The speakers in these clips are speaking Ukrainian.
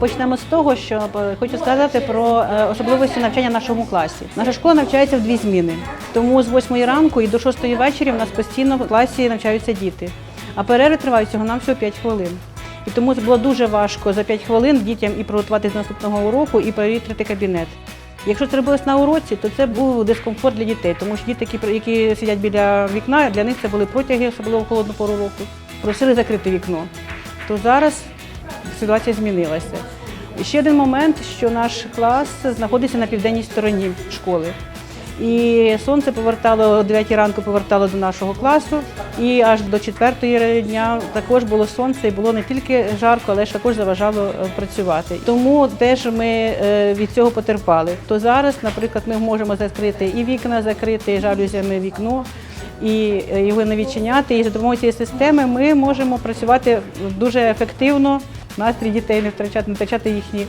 Почнемо з того, що е, хочу сказати про е, особливості навчання в нашому класі. Наша школа навчається в дві зміни, тому з 8 ранку і до 6 вечора в нас постійно в класі навчаються діти. А перерви тривають всього нам всього 5 хвилин. І тому було дуже важко за 5 хвилин дітям і приготуватися до наступного уроку, і перевірити кабінет. Якщо це робилось на уроці, то це був дискомфорт для дітей, тому що діти, які, сидять біля вікна, для них це були протяги, особливо в пору року. Просили закрити вікно. То зараз ситуація змінилася. Ще один момент, що наш клас знаходиться на південній стороні школи. І сонце повертало о 9 ранку повертало до нашого класу, і аж до 4 дня також було сонце, і було не тільки жарко, але ж також заважало е, працювати. Тому теж ми е, від цього потерпали. То зараз, наприклад, ми можемо закрити і вікна, закрити і жалюзями вікно. І е, його не відчиняти. І за допомогою цієї системи ми можемо працювати дуже ефективно. Настрій дітей не втрачати, не втрачати їхні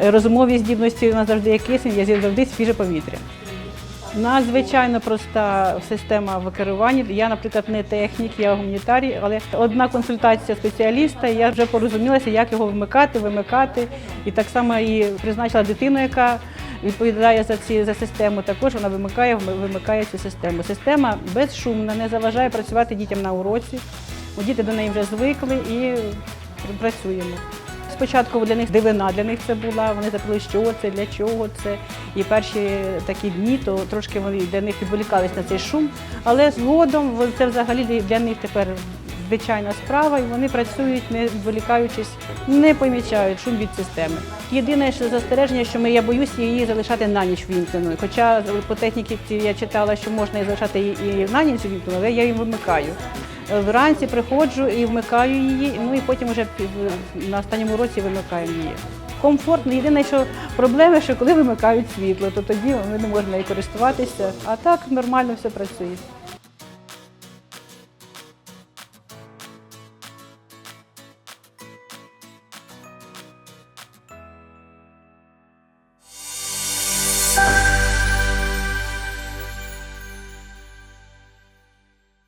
е, розумові здібності. У нас завжди є кисень, є завжди свіже повітря. Надзвичайно проста система в керуванні. Я, наприклад, не технік, я гуманітарій, але одна консультація спеціаліста, і я вже порозумілася, як його вмикати, вимикати. І так само і призначила дитину, яка відповідає за ці за систему. Також вона вимикає, вимикає цю систему. Система безшумна, не заважає працювати дітям на уроці. Діти до неї вже звикли і працюємо. Спочатку для них дивина, для них це була. Вони запитали, що це, для чого це. І перші такі дні, то трошки вони для них відволікались на цей шум. Але згодом це взагалі для них тепер звичайна справа, і вони працюють, не відволікаючись, не помічають шум від системи. Єдине що застереження, що ми я боюся її залишати на ніч вімкненою. Хоча по техніці я читала, що можна її залишати і на ніч вімкненою, але я її вимикаю. Вранці приходжу і вмикаю її, ну і потім вже на останньому році вимикаємо її. Комфортно. Єдине, що проблема, що коли вимикають світло, то тоді ми не можемо нею користуватися. А так нормально все працює.